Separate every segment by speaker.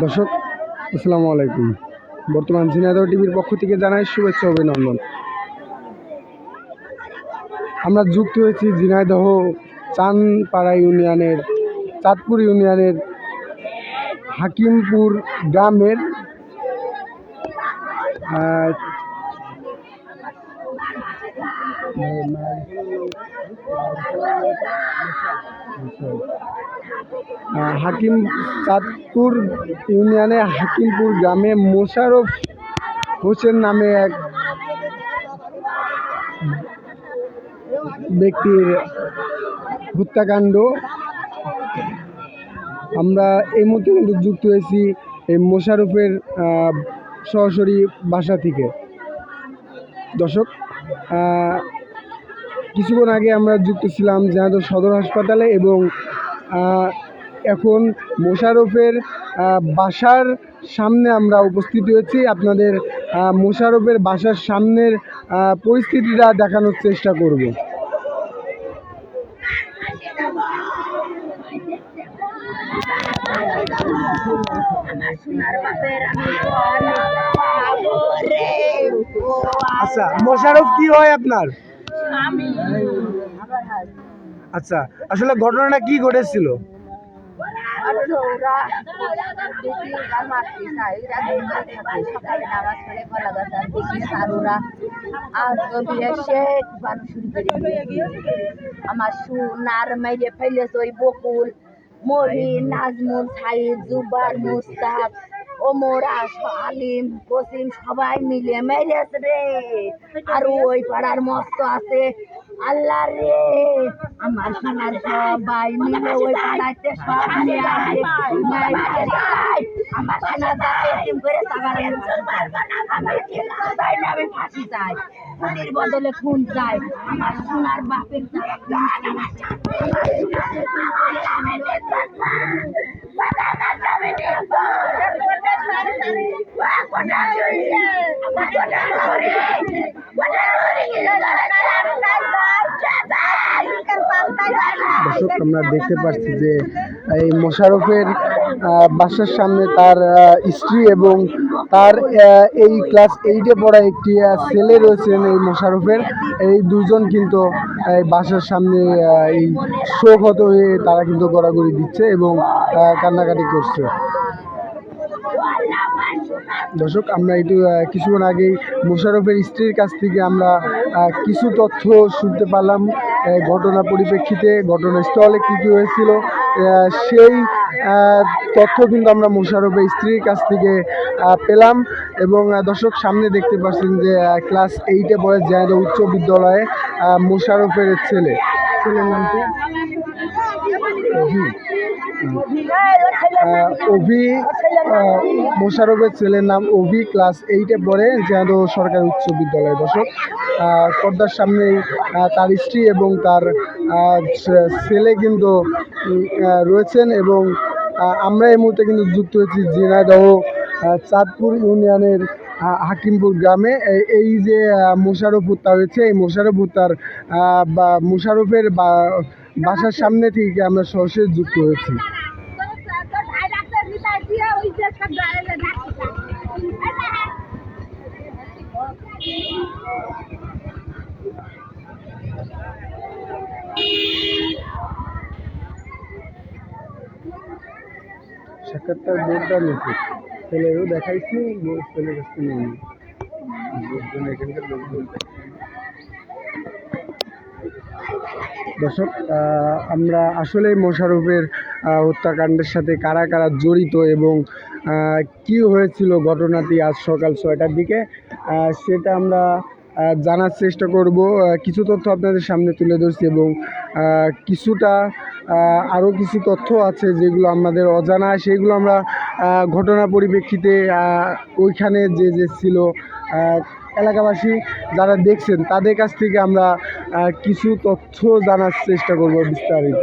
Speaker 1: দর্শক আসসালামু আলাইকুম। বর্তমান ঝিনাইদহ টিভির পক্ষ থেকে জানাই শুভেচ্ছা অভিনন্দন। আমরা যুক্ত হয়েছি ঝিনাইদহ চানপাড়া ইউনিয়নের চাঁদপুর ইউনিয়নের হাকিমপুর গ্রামের আহ, আহ, হাকিম চাঁদপুর ইউনিয়নে হাকিমপুর গ্রামে মোশারফ হোসেন নামে এক ব্যক্তির হত্যাকাণ্ড। আমরা এই মুহূর্তে কিন্তু যুক্ত হয়েছি এই মোশারফের সরাসরি বাসা থেকে। দর্শক কিছুক্ষণ আগে আমরা যুক্ত ছিলাম ঝিনাইদহ সদর হাসপাতালে এবং এখন মোশারফের বাসার সামনে আমরা উপস্থিত হয়েছি। আপনাদের মোশারফের বাসার সামনের পরিস্থিতিটা দেখানোর চেষ্টা করব। আচ্ছা মোশারফ কি হয় আপনার? আচ্ছা আসলে ঘটনাটা কি ঘটেছিল?
Speaker 2: আমার মেরে ফেলেছে ওই বকুল জুবার মুস্তাক, ওমরা আলিম, কসিম, সবাই মিলে মেরেছে রে। আর ওই পাড়ার মস্ত আছে আল্লাহ রে। আমার সোনার সবাই মিলে ওই পাড়াতে সব নিয়ে আসে। আমার সোনার দাঁতে এরকম করে সাগারে আমি আমি ফাঁসি চাই। খুনির বদলে খুন চাই। আমার সোনার বাপের
Speaker 1: দর্শক আমরা দেখতে পাচ্ছি যে এই মোশারফের বাসার সামনে তার স্ত্রী এবং তার এই ক্লাস এইটে পড়া একটি ছেলে রয়েছেন এই মোশারফের। এই দুজন কিন্তু এই বাসার সামনে এই শোকহত হয়ে তারা কিন্তু গড়াগড়ি দিচ্ছে এবং কান্নাকাটি করছে। দর্শক, আমরা একটু কিছুক্ষণ আগেই মোশারফের স্ত্রীর কাছ থেকে আমরা কিছু তথ্য শুনতে পারলাম। ঘটনা পরিপ্রেক্ষিতে ঘটনাস্থলে কী কী হয়েছিল সেই তথ্য কিন্তু আমরা মোশারফের স্ত্রীর কাছ থেকে পেলাম এবং দর্শক সামনে দেখতে পাচ্ছেন যে ক্লাস এইটে পড়ে জায়দা উচ্চ বিদ্যালয়ে মোশারফের ছেলে। ছেলের অভি। মোশারফের ছেলের নাম অভি ক্লাস এইটে পড়ে যেন সরকারি উচ্চ বিদ্যালয়। দর্শক পর্দার সামনেই আহ, তার স্ত্রী এবং তার ছেলে কিন্তু রয়েছেন এবং আমরা এই মুহূর্তে কিন্তু যুক্ত হয়েছি ঝিনাইদহ চাঁদপুর ইউনিয়নের হাকিমপুর গ্রামে। এই- যে মোশারফ হত্যা হয়েছে, এই মোশারফ হত্যার বা মোশারফের বাসার সামনে থেকে আমরা সরাসরি যুক্ত হয়েছি। সাক্ষাৎকার বোর্ডটা নিচে ছেলেরও দেখাইছি বোর্ড ছেলের কাছ নিয়ে দর্শক আমরা আসলে মোশারফের হত্যাকাণ্ডের সাথে কারা কারা জড়িত এবং কি হয়েছিল ঘটনাটি আজ সকাল ছয়টার দিকে সেটা আমরা জানার চেষ্টা করব। কিছু তথ্য আপনাদের সামনে তুলে ধরছি এবং কিছুটা আরও কিছু তথ্য আছে যেগুলো আমাদের অজানা, সেগুলো আমরা ঘটনা পরিপ্রেক্ষিতে ওইখানে যে যে ছিল এলাকাবাসী যারা দেখছেন, তাদের কাছ থেকে আমরা কিছু তথ্য জানার চেষ্টা করব বিস্তারিত।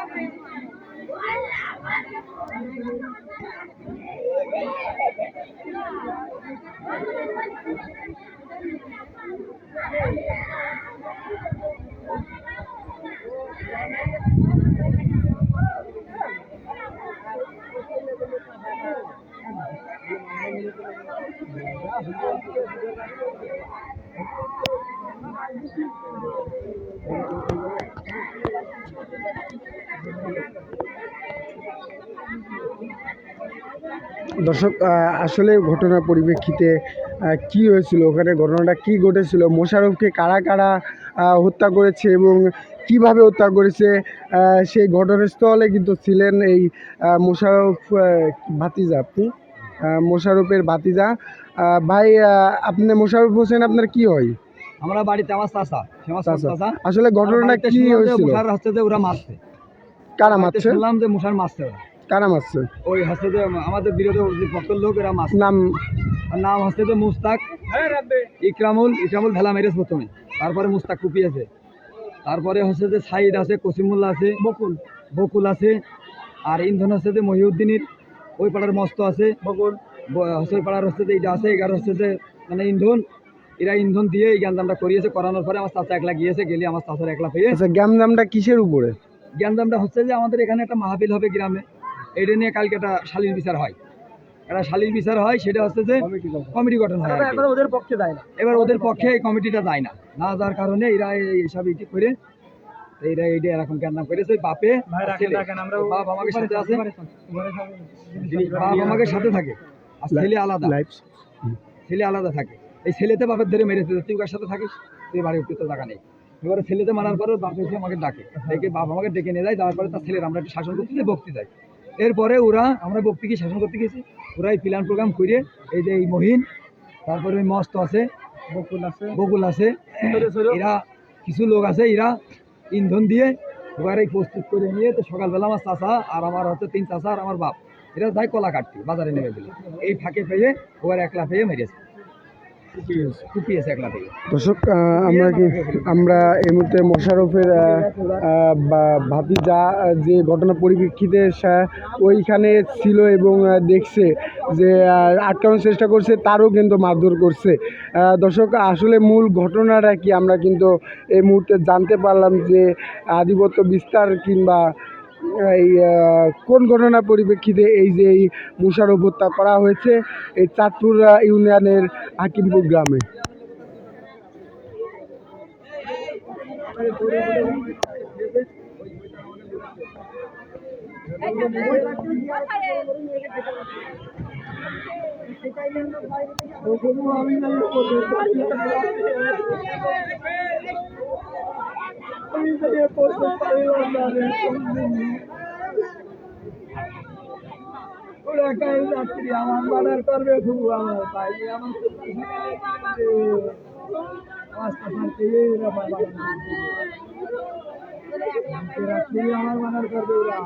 Speaker 1: দর্শক আসলে ঘটনার পরিপ্রেক্ষিতে কি হয়েছিল ওখানে ঘটনাটা কি ঘটেছিল মোশারফকে কারা কারা হত্যা করেছে এবং কীভাবে হত্যা করেছে সেই ঘটনাস্থলে কিন্তু ছিলেন এই আহ, ভাতিজা আপনি? মোশারফের ভাতিজা। ভাই আপনি মোশারফ হোসেন আপনার কি হয়?
Speaker 3: আমরা বাড়িতে আমার চাষা চাষা
Speaker 1: আসলে ঘটনাটা কি হয়েছিল?
Speaker 3: হচ্ছে যে ওরা মারছে।
Speaker 1: কারা মারছে?
Speaker 3: শুনলাম যে মুসার মারছে ওরা।
Speaker 1: কারা মারছে
Speaker 3: ওই যে আমাদের বিরোধী পক্ষের লোক এরা মারছে
Speaker 1: নাম?
Speaker 3: নাম হচ্ছে যে মুস্তাক ইকরামুল ইকরামুল ভেলা মেরেছে প্রথমে। তারপরে মুস্তাক কুপিয়েছে তারপরে হচ্ছে যে সাইদ আছে কসিমুল্লা আছে বকুল। বকুল আছে আর ইন্ধন হচ্ছে যে মহিউদ্দিনের। ওই পাড়ার মস্ত আছে। বকুল। ওই পাড়ার হচ্ছে যে এইটা আছে এগারো হচ্ছে যে মানে ইন্ধন। এরা ইন্ধন দিয়ে এই জ্ঞানদামটা করিয়েছে। করানোর পরে আমার চাচা একলা গিয়েছে গেলে আমার চাচার একলা পেয়ে।
Speaker 1: আচ্ছা গ্যামজামটা কিসের উপরে?
Speaker 3: জ্ঞানদামটা হচ্ছে যে আমাদের এখানে একটা মাহফিল হবে গ্রামে। এটা নিয়ে কালকে একটা শালীর বিচার হয়। একটা শালীর বিচার হয় সেটা হচ্ছে যে কমিটি গঠন হয়। কি।
Speaker 1: ওদের পক্ষে যায় না।
Speaker 3: এবার ওদের পক্ষে এই কমিটিটা যায় না। না যার কারণে এরা এই- এইসব ইটি করে এইরা এইটা এরকম জ্ঞানদাম করেছে বাপে ছেলে। বাপ আমাকে সাথে আছে। বাপ আমাকে সাথে থাকে। আর ছেলে আলাদা। ছেলে আলাদা থাকে। এই ছেলেতে বাপের ধরে মেরেছে তুই কার সাথে থাকিস? তুই বাড়ি উঠতে তো জায়গা নেই। এবারে ছেলেতে মারার পরে বাপ এসে আমাকে ডাকে। ডেকে বাপ আমাকে ডেকে নিয়ে যায় যাওয়ার পরে তার ছেলের আমরা একটু শাসন করতে বক্তি যাই। এরপরে ওরা আমরা বক্তিকে শাসন করতে গেছি ওরা এই প্ল্যান প্রোগ্রাম করে এই যে এই মহিন তারপরে ওই মস্ত আছে
Speaker 1: বকুল আছে।
Speaker 3: বকুল আছে এরা কিছু লোক আছে এরা ইন্ধন দিয়ে ওরা এই প্রস্তুত করে নিয়ে তো সকালবেলা আমার চাষা আর আমার হচ্ছে তিন চাষা আর আমার বাপ এরা যায় কলা কাটতে বাজারে নেমে দিল এই ফাঁকে পেয়ে ওরা একলা পেয়ে মেরেছে
Speaker 1: দর্শক আমরা কি আমরা এই মুহূর্তে মোশারফের ভাতিজা যে ঘটনা পরিপ্রেক্ষিতে ওইখানে ছিল এবং দেখছে যে আটকানোর চেষ্টা করছে, তারও কিন্তু মারধর করছে। দর্শক, আসলে মূল ঘটনাটা কি? আমরা কিন্তু এই মুহূর্তে জানতে পারলাম যে, আধিপত্য বিস্তার কিংবা এই কোন ঘটনার পরিপ্রেক্ষিতে এই যে এই মুশারফ হত্যা করা হয়েছে, এই চাঁদপুর ইউনিয়নের হাকিমপুর গ্রামে?
Speaker 3: ওরা কাল রাত্রি আমার মার্ডার করবে খুব আমার ভাই আমার রাত্রি আমার মার্ডার করবে ওরা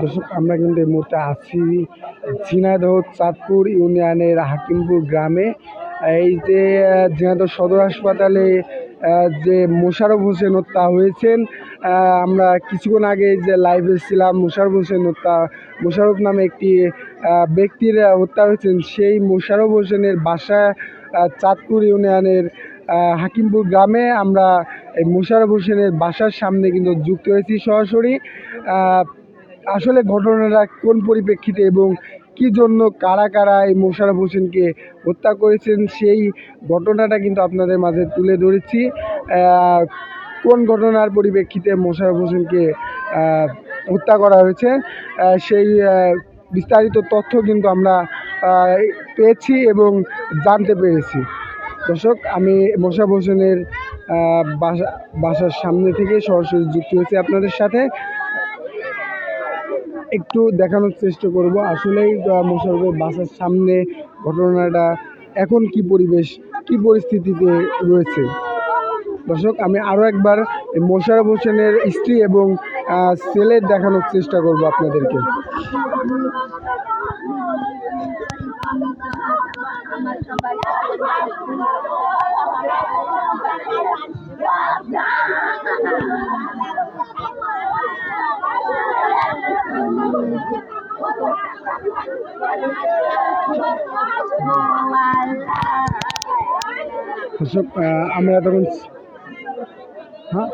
Speaker 1: দর্শক, আমরা কিন্তু এই মুহূর্তে আছি ঝিনাইদহ চাঁদপুর ইউনিয়নের হাকিমপুর গ্রামে। এই যে ঝিনাইদহ সদর হাসপাতালে যে মোশারফ হোসেন হত্যা হয়েছেন আমরা কিছুক্ষণ আগে যে লাইভে ছিলাম, মোশারফ হোসেন হত্যা, মোশারফ নামে একটি ব্যক্তির হত্যা হয়েছেন। সেই মোশারফ হোসেনের বাসা চাঁদপুর ইউনিয়নের হাকিমপুর গ্রামে আমরা এই মোশারফ হোসেনের বাসার সামনে কিন্তু যুক্ত হয়েছি সরাসরি। আসলে ঘটনাটা কোন পরিপ্রেক্ষিতে এবং কি জন্য কারা কারা এই মোশারফ হোসেনকে হত্যা করেছেন সেই ঘটনাটা কিন্তু আপনাদের মাঝে তুলে ধরেছি। কোন ঘটনার পরিপ্রেক্ষিতে মোশারফ হোসেনকে হত্যা করা হয়েছে সেই বিস্তারিত তথ্য কিন্তু আমরা পেয়েছি এবং জানতে পেরেছি। দর্শক, আমি মোশারফ হোসেনের বাসা, বাসার সামনে থেকে সরাসরি যুক্ত হয়েছি আপনাদের সাথে। একটু দেখানোর চেষ্টা করব। আসলেই আহ, মোশাররফের বাসার সামনে ঘটনাটা এখন কি পরিবেশ কি পরিস্থিতিতে রয়েছে? দর্শক আমি আরও একবার এই মোশাররফ হোসেনের স্ত্রী এবং ছেলের দেখানোর চেষ্টা করব আপনাদেরকে
Speaker 2: আমার সবাই
Speaker 1: দর্শক আমরা তখন হ্যাঁ?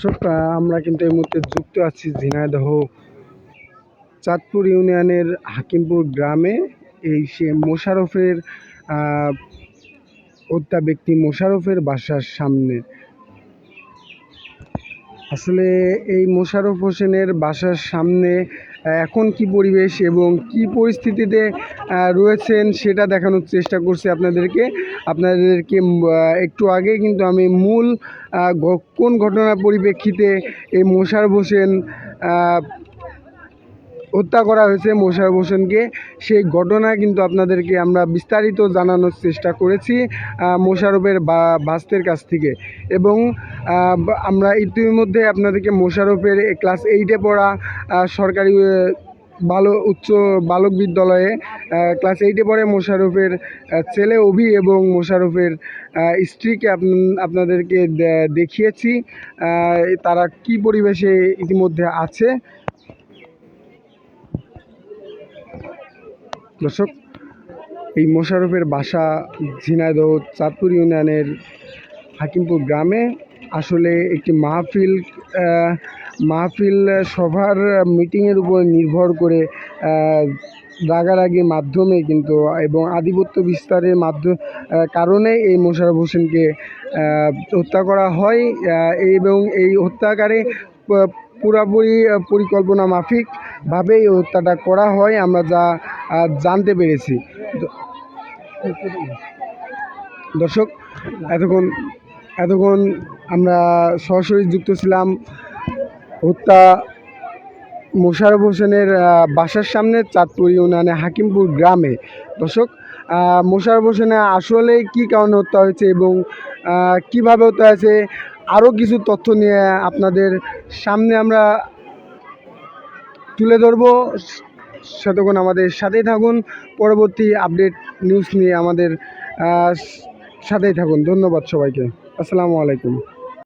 Speaker 1: দর্শক আমরা কিন্তু এই মুহূর্তে যুক্ত আছি ঝিনাইদহ চাঁদপুর ইউনিয়নের হাকিমপুর গ্রামে। এই সে মোশারফের হত্যা ব্যক্তি মোশারফের বাসার সামনে। আসলে এই মোশারফ হোসেনের বাসার সামনে এখন কি পরিবেশ এবং কি পরিস্থিতিতে রয়েছেন সেটা দেখানোর চেষ্টা করছি আপনাদেরকে। আপনাদেরকে একটু আগে কিন্তু আমি মূল কোন ঘটনার পরিপ্রেক্ষিতে এই মশার হোসেন হত্যা করা হয়েছে মোশারফ হোসেনকে। সেই ঘটনা কিন্তু আপনাদেরকে আমরা বিস্তারিত জানানোর চেষ্টা করেছি মোশারফের বা, বাস্তের কাছ থেকে। এবং আমরা ইতিমধ্যে আপনাদেরকে মোশারফের ক্লাস এইটে পড়া সরকারি বালো, উচ্চ বালক বিদ্যালয়ে ক্লাস এইটে পড়ে মোশারফের ছেলে অভি এবং মোশারফের স্ত্রীকে আপ- আপনাদেরকে দেখিয়েছি তারা কি পরিবেশে ইতিমধ্যে আছে। দর্শক, এই মোশারফের বাসা ঝিনাইদহ চাঁদপুর ইউনিয়নের হাকিমপুর গ্রামে আসলে একটি মাহফিল মাহফিল সভার মিটিংয়ের উপর নির্ভর করে রাগারাগির মাধ্যমে কিন্তু এবং আধিপত্য বিস্তারের মাধ্যম কারণে এই মোশারফ হোসেনকে হত্যা করা হয় এবং এই হত্যাকারে পুরাপুরি পরিকল্পনা মাফিকভাবে এই হত্যাটা করা হয়, আমরা যা জানতে পেরেছি। দর্শক, এতক্ষণ এতক্ষণ আমরা সরাসরি যুক্ত ছিলাম হত্যা মোশারফ হোসেনের বাসার সামনে চাঁদপুর ইউনিয়নে হাকিমপুর গ্রামে। দর্শক মোশারফ হোসেনের আসলে কি কারণে হত্যা হয়েছে এবং কীভাবে হত্যা হয়েছে আরও কিছু তথ্য নিয়ে আপনাদের সামনে আমরা তুলে ধরব। সেতক্ষণ আমাদের সাথেই থাকুন। পরবর্তী আপডেট নিউজ নিয়ে আমাদের সাথেই থাকুন। ধন্যবাদ সবাইকে। আসসালামু আলাইকুম।